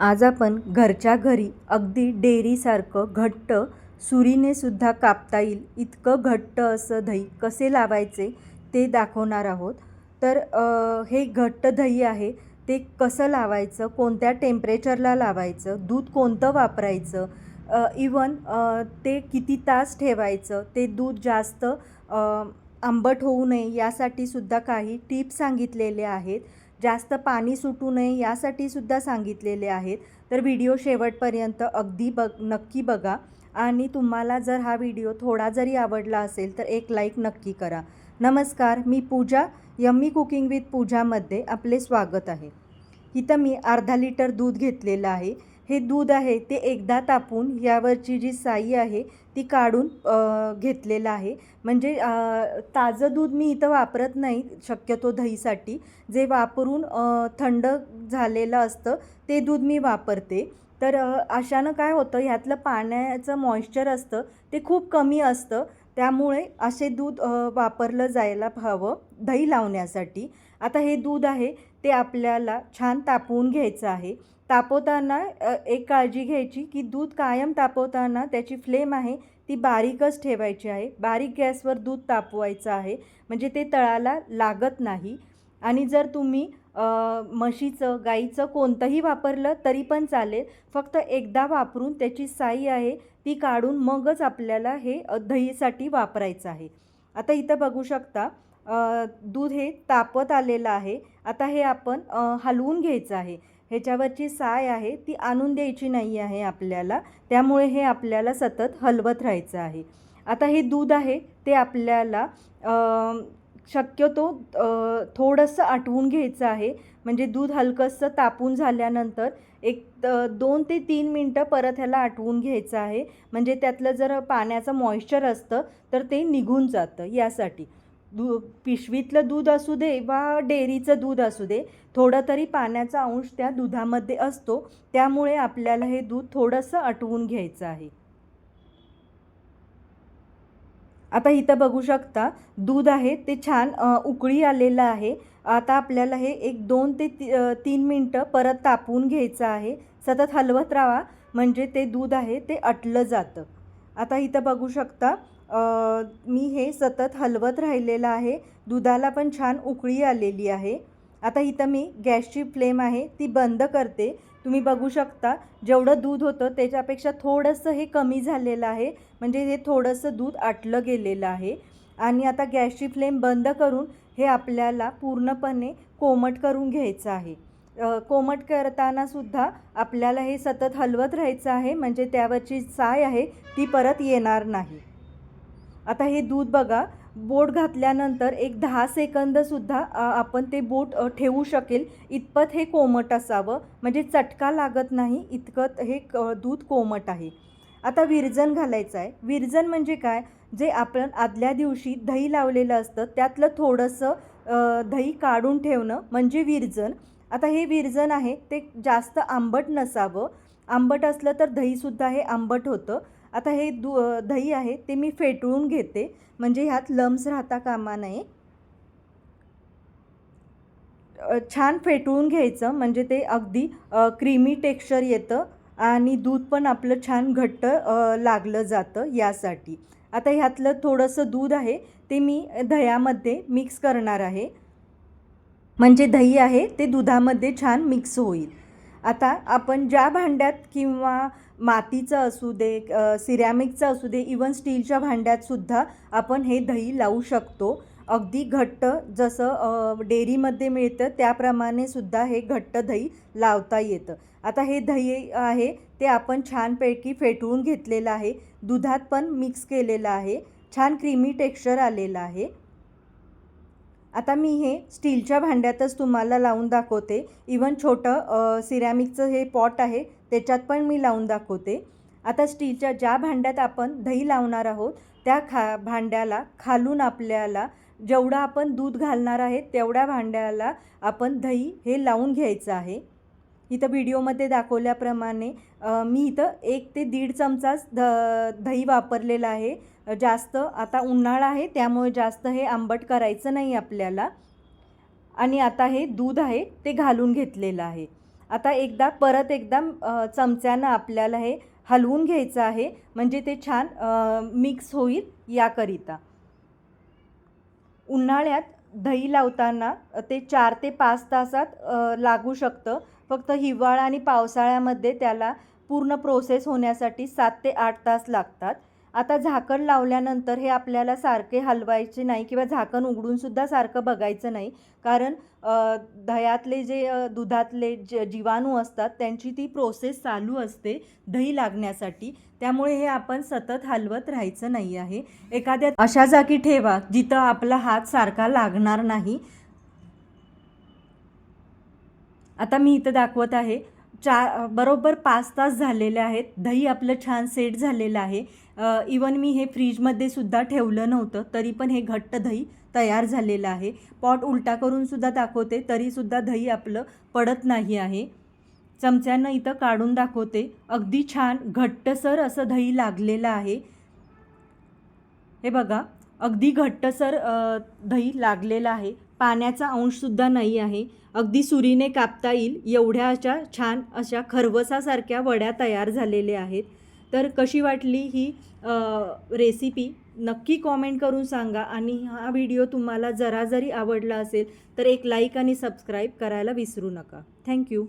आज आपण घरच्या घरी अगदी डेअरीसारखं घट्ट सुरीने सुद्धा कापता येईल इतकं घट्ट असं दही कसे लावायचे ते दाखवणार आहोत. तर हे घट्ट दही आहे ते कसं लावायचं कोणत्या टेम्परेचरला लावायचं दूध कोणतं वापरायचं इवन ते किती तास ठेवायचं ते दूध जास्त आंबट होऊ नये यासाठी सुद्धा काही टिप्स सांगितलेले आहेत. जास्त पाणी सुटू नये यासाठी सुद्धा सांगितलेले आहेत. तर व्हिडिओ शेवटपर्यंत अगदी बघ नक्की बघा. आणि तुम्हाला जर हा व्हिडिओ थोडा जरी आवडला असेल तर एक लाईक नक्की करा. नमस्कार मी पूजा यम्मी कुकिंग विथ पूजामध्ये आपले स्वागत आहे. इथं मी अर्धा लिटर दूध घेतलेलं आहे. हे दूध आहे ते एकदा तापून यावरची जी साई आहे ती काढून घेतलेलं आहे. म्हणजे ताजं दूध मी इथं वापरत नाही शक्यतो दहीसाठी. जे वापरून थंड झालेलं असतं ते दूध मी वापरते. तर अशानं काय होतं ह्यातलं पाण्याचं मॉइश्चर असतं ते खूप कमी असतं. त्यामुळे असे दूध वापरलं जायला हवं दही लावण्यासाठी. आता हे दूध आहे ते आपल्याला छान तापवून घ्यायचं आहे. तापवताना एक काळजी घ्यायची की दूध कायम तापवताना त्याची फ्लेम आहे ती बारीकच ठेवायची आहे. बारीक गॅसवर दूध तापवायचं आहे. म्हणजे ते तळाला लागत नाही. आणि जर तुम्ही म्हशीचं गाईचं कोणतंही वापरलं तरी पण चालेल. फक्त एकदा वापरून त्याची साई आहे ती काढून मगच आपल्याला हे दहीसाठी वापरायचं आहे. आता इथं बघू शकता दूध हे तापत आलेलं आहे. आता हे आपण हलवून घ्यायचं आहे. ह्याच्यावरची साय आहे ती आणून द्यायची नाही आहे आपल्याला. त्यामुळे हे आपल्याला सतत हलवत राहायचं आहे. आता हे दूध आहे ते आपल्याला शक्यतो थोडंसं आटवून घ्यायचं आहे. म्हणजे दूध हलकंसं तापून झाल्यानंतर एक दोन ते तीन मिनटं परत ह्याला आटवून घ्यायचं आहे. म्हणजे त्यातलं जर पाण्याचं मॉइश्चर असतं तर ते निघून जातं यासाठी. दू पिशवीतलं दूध असू दे वा डेअरीचं दूध असू दे थोडं तरी पाण्याचा अंश त्या दुधामध्ये असतो त्यामुळे आपल्याला हे दूध थोडंसं आटवून घ्यायचं आहे. आता इथं बघू शकता दूध आहे ते छान उकळी आलेलं आहे. आता आपल्याला हे एक दोन ते ती तीन मिनटं परत तापवून घ्यायचं आहे. सतत हलवत राहा म्हणजे ते दूध आहे ते अटलं जातं. आता इथं बघू शकता मी हे सतत हलवत राहिलेलं आहे. दुधाला पण छान उकळी आलेली आहे. आता इथं मी गॅसची फ्लेम आहे ती बंद करते. तुम्ही बघू शकता जेवढं दूध होतं त्याच्यापेक्षा थोडंसं हे कमी झालेलं आहे. म्हणजे हे थोडंसं दूध आटलं गेलेलं आहे. आणि आता गॅसची फ्लेम बंद करून हे आपल्याला पूर्णपणे कोमट करून घ्यायचं आहे. कोमट करताना सुद्धा आपल्याला हे सतत हलवत राहायचं आहे. म्हणजे त्यावरची साय आहे ती परत येणार नाही. आता हे दूध बघा बोट घातल्यानंतर एक दहा सेकंदसुद्धा आपण ते बोट ठेवू शकेल. इतपत हे कोमट असावं. म्हणजे चटका लागत नाही इतकं हे क दूध कोमट आहे. आता विरजन घालायचं आहे विरजन म्हणजे काय? जे आपण आदल्या दिवशी दही लावलेलं असतं त्यातलं थोडंसं दही काढून ठेवणं म्हणजे विरजन. आता हे विरजन आहे ते जास्त आंबट नसावं. आंबट असलं तर दहीसुद्धा हे आंबट होतं. आता हे दु दही आहे ते मी फेटळून घेते. म्हणजे ह्यात लम्स राहता कामा नये. छान फेटळून घ्यायचं. म्हणजे ते अगदी क्रीमी टेक्स्चर येतं आणि दूध पण आपलं छान घट्ट लागलं जातं यासाठी. आता ह्यातलं थोडंसं दूध आहे ते मी दह्यामध्ये मिक्स करणार आहे. म्हणजे दही आहे ते दुधामध्ये छान मिक्स होईल. आता आपण ज्या भांड्यात किंवा मातीचं असू दे सिरॅमिकचं असू दे इवन स्टीलच्या भांड्यातसुद्धा आपण हे दही लावू शकतो. अगदी घट्ट जसं डेअरीमध्ये मिळतं त्याप्रमाणे सुद्धा हे घट्ट दही लावता येतं. आता हे दही आहे ते आपण छानपैकी फेटवून घेतलेलं आहे. दुधात पण मिक्स केलेलं आहे. छान क्रीमी टेक्स्चर आलेलं आहे. आता मी हे स्टीलच्या भांड्यातच तुम्हाला लावून दाखवते. इवन छोटं सिरॅमिकचं हे पॉट आहे त्याच्यात पण मी लावून दाखवते. आता स्टीलच्या ज्या भांड्यात आपण दही लावणार आहोत त्या खा भांड्याला खालून आपल्याला जेवढं आपण दूध घालणार आहे तेवढ्या भांड्याला आपण दही हे लावून घ्यायचं आहे. इथं व्हिडिओमध्ये दाखवल्याप्रमाणे मी इथं एक ते दीड चमचाच द दही वापरलेलं आहे. जास्त आता उन्हाळा आहे त्यामुळे जास्त हे आंबट करायचं नाही आपल्याला. आणि आता हे दूध आहे ते घालून घेतलेलं आहे. आता एकदा परत एकदा चमच्यानं आपल्याला हे हलवून घ्यायचं आहे. म्हणजे ते छान मिक्स होईल याकरिता. उन्हाळ्यात दही लावताना ते चार ते पाच तासात लागू शकतं. फक्त हिवाळा आणि पावसाळ्यामध्ये त्याला पूर्ण प्रोसेस होण्यासाठी सात ते आठ तास लागतात. आता झाकण लावल्यानंतर हे आपल्याला सारखे हलवायचे नाही किंवा झाकण उघडूनसुद्धा सारखं बघायचं नाही. कारण दह्यातले जे दुधातले ज जीवाणू असतात त्यांची ती प्रोसेस चालू असते दही लागण्यासाठी. त्यामुळे हे आपण सतत हलवत राहायचं नाही आहे. एखाद्या अशा जागी ठेवा जिथं आपला हात सारखा लागणार नाही. आता मी इथं दाखवत आहे चा बरोबर पाच तास झालेले आहेत. दही आपलं छान सेट झालेलं आहे. इवन मी हे फ्रीजमध्ये सुद्धा ठेवलं नव्हतं तरी पण हे घट्ट दही तयार झालेलं आहे. पॉट उलटा करून सुद्धा दाखवते तरीसुद्धा दही आपलं पडत नाही आहे. चमच्यानं इथं काढून दाखवते. अगदी छान घट्टसर असं दही लागलेलं आहे. हे बघा अगदी घट्टसर दही लागलेलं आहे. पाण्याचा अंशसुद्धा नाही आहे. अगदी सुरीने कापता येईल एवढ्या अशा छान अशा खरवसासारख्या वड्या तयार झालेल्या आहेत. तर कशी वाटली ही रेसिपी नक्की कॉमेंट करून सांगा आणि हा व्हिडिओ तुम्हाला जरा जरी आवडला असेल तर एक लाईक आणि सबस्क्राईब करायला विसरू नका. थँक्यू